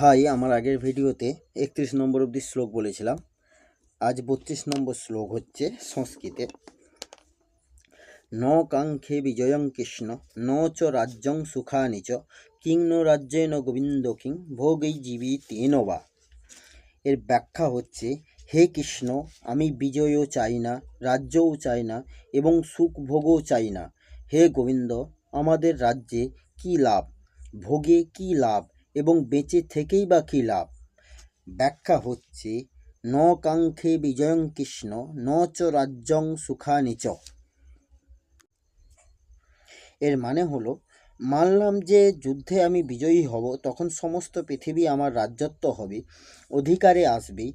High, আমার আগের ভিডিওতে একত্রিশ নম্বর অবধি শ্লোক বলেছিলাম। আজ বত্রিশ নম্বর শ্লোক হচ্ছে সংস্কৃতে। ন কাঙ্ক্ষে বিজয়ং কৃষ্ণ, ন চ রাজ্যং সুখানি চ, কিং ন রাজ্যে ন গোবিন্দ কিং ভোগৈ জীবী তেন বা। এর ব্যাখ্যা হচ্ছে, হে কৃষ্ণ, আমি বিজয়ও চাই না, রাজ্যও চাই না, এবং সুখ ভোগও চাই না। হে গোবিন্দ, আমাদের রাজ্যে কী লাভ? ভোগে কী লাভ? এবং বেঁচে থেকেই বা কী লাভ? ব্যাখ্যা হচ্ছে, ন কাঙ্ক্ষে বিজয়ং কৃষ্ণ, ন চ রাজ্যং সুখানি চ। এর মানে হলো, মানলাম যে যুদ্ধে আমি বিজয়ী হব, তখন সমস্ত পৃথিবী আমার রাজ্যত্ব হবে, অধিকারে আসবে,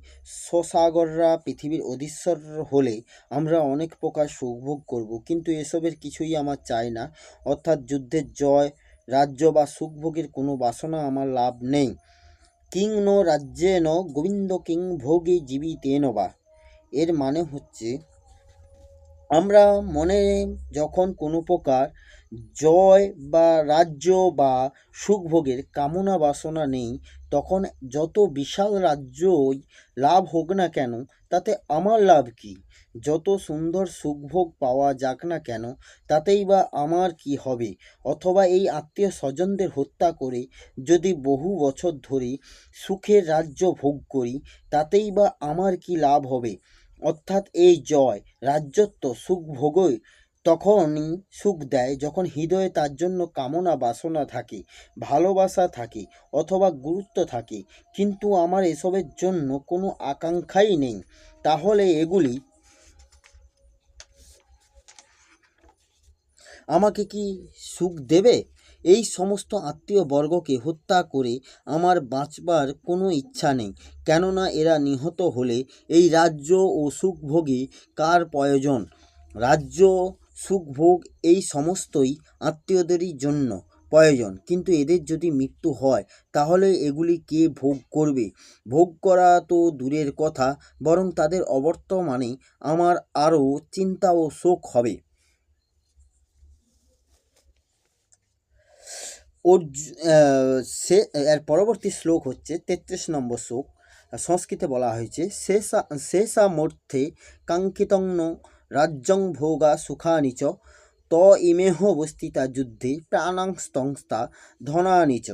স্বসাগররা পৃথিবীর অধীশ্বর হলে আমরা অনেক প্রকার সুখভোগ করব, কিন্তু এসবের কিছুই আমার চাই না, অর্থাৎ যুদ্ধের জয় রাজ্য বা সুখভোগীর কোনো বাসনা আমার লাভ নেই। কিং ন রাজ্যে ন গোবিন্দ কিং ভোগী জীবিত তেন বা এর মানে হচ্ছে, আমরা মনে যখন কোনো প্রকার জয় বা রাজ্য বা সুখভোগের কামনা বাসনা নেই তখন যত বিশাল রাজ্যই লাভ হোক না কেন, তাতে আমার লাভ কি? যত সুন্দর সুখভোগ পাওয়া যাক না কেন, তাতেই বা আমার কি হবে? অথবা এই আত্মীয় স্বজনদের হত্যা করে যদি বহু বছর ধরে সুখের রাজ্য ভোগ করি, তাতেই বা আমার কি লাভ হবে? অর্থাৎ এই জয়, রাজ্যত্ব সুখ ভোগই তখনই সুখ দেয় যখন হৃদয়ে তার জন্য কামনা বাসনা থাকে, ভালোবাসা থাকে অথবা গুরুত্ব থাকে। কিন্তু আমার এসবের জন্য কোনো আকাঙ্ক্ষাই নেই। তাহলে এগুলি আমাকে কি সুখ দেবে? এই সমস্ত আত্মীয় বর্গকে হত্যা করে আমার বাঁচবার কোনো ইচ্ছা নেই। কেননা এরা নিহত হলে এই রাজ্য ও সুখভোগী কার প্রয়োজন? রাজ্য সুখভোগ এই সমস্তই আত্মীয়দেরই জন্য প্রয়োজন। কিন্তু এদের যদি মৃত্যু হয়, তাহলে এগুলি কে ভোগ করবে? ভোগ করা তো দূরের কথা, বরং তাদের অবর্তমানে আমার আরও চিন্তা ও শোক হবে। সে, এর পরবর্তী শ্লোক হচ্ছে তেত্রিশ নম্বর শ্লোক। সংস্কৃতে বলা হয়েছে, শেষা শেষা মর্থে কাঙ্ক্ষিতং রাজ্যং ভোগা সুখানি চ, ত ইমেহ অবস্থিতা যুদ্ধে প্রাণাংস্তংস্তা ধনানি চ।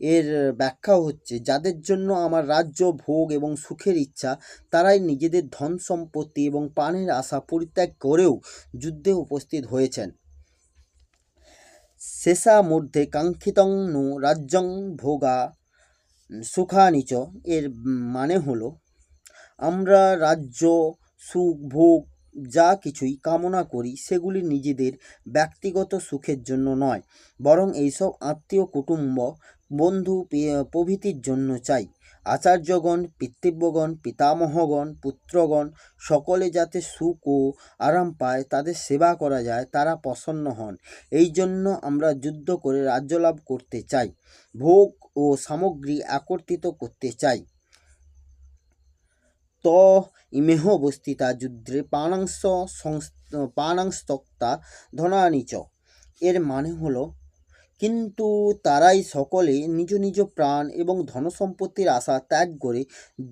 এর ব্যাখ্যা হচ্ছে, যাদের জন্য আমার রাজ্য ভোগ এবং সুখের ইচ্ছা, তারাই নিজেদের ধন সম্পত্তি এবং প্রাণের আশা পরিত্যাগ করেও যুদ্ধে উপস্থিত হয়েছেন। শেষা মধ্যে কাঙ্ক্ষিতং নু রাজ্যং ভোগা সুখানি চ। এর মানে হলো, আমরা রাজ্য, সুখ, ভোগ যা কিছুই কামনা করি সেগুলি নিজেদের ব্যক্তিগত সুখের জন্য নয়, বরং এইসব আত্মীয় কুটুম্ব, বন্ধু প্রভৃতির জন্য চাই। আচার্যগণ, পিতৃব্যগণ, পিতামহগণ, পুত্রগণ, সকলে যাতে সুখ ও আরাম পায়, তাদের সেবা করা যায়, তারা প্রসন্ন হন। এই জন্য আমরা যুদ্ধ করে রাজ্য লাভ করতে চাই, ভোগ ও সামগ্রী একত্রিত করতে চাই। ত ইমেহ অবস্থিতা যুদ্ধে পানাংশ পানাংস্তক্তা ধনানি চ। এর মানে হলো, কিন্তু তারাই সকলে নিজ নিজ প্রাণ এবং ধনসম্পত্তির আশা ত্যাগ করে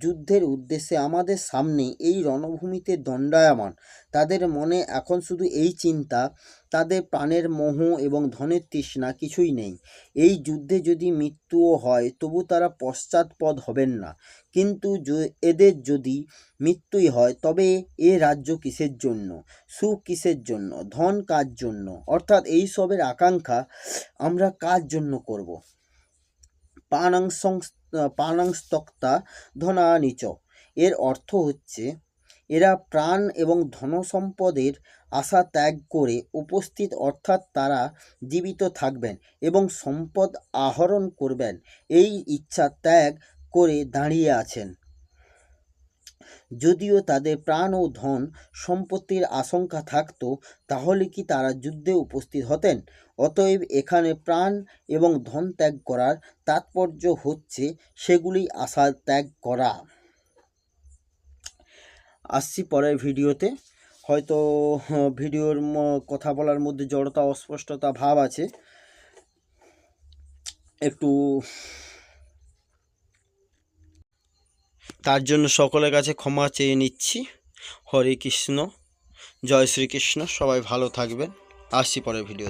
যুদ্ধের উদ্দেশ্যে আমাদের সামনে এই রণভূমিতে দণ্ডায়মান। তাদের মনে এখন শুধু এই চিন্তা তাদের প্রাণের মোহ এবং ধনের তৃষ্ণা কিছুই নেই। এই যুদ্ধে যদি মৃত্যুও হয়, তবু তারা পশ্চাৎপদ হবেন না। কিন্তু এদের যদি মৃত্যুই হয়, তবে এ রাজ্য কিসের জন্য? সুখ কিসের জন্য? ধন কার জন্য? অর্থাৎ এই সবের আকাঙ্ক্ষা আমরা কার জন্য করব? পানাংসং, পানাংস্তক্তা ধনানিচ এর অর্থ হচ্ছে এরা প্রাণ এবং ধনসম্পদের আশা ত্যাগ করে উপস্থিত, অর্থাৎ তারা জীবিত থাকবেন এবং সম্পদ আহরণ করবেন। এই ইচ্ছা ত্যাগ করে দাঁড়িয়ে আছেন। যদিও তাদের প্রাণ ও ধন সম্পত্তির আশঙ্কা থাকতো, তাহলে কি তারা যুদ্ধে উপস্থিত হতেন? অতএব এখানে প্রাণ এবং ধন ত্যাগ করার তাৎপর্য হচ্ছে সেগুলি আশা ত্যাগ করা। আসছি পরের ভিডিওতে। হয়তো ভিডিওর কথা বলার মধ্যে জড়তা, অস্পষ্টতা ভাব আছে। একটু তার জন্য সকলের কাছে ক্ষমা চেয়ে নিচ্ছি। হরে কৃষ্ণ, জয় শ্রীকৃষ্ণ, সবাই ভালো থাকবেন। আসছি পরের ভিডিও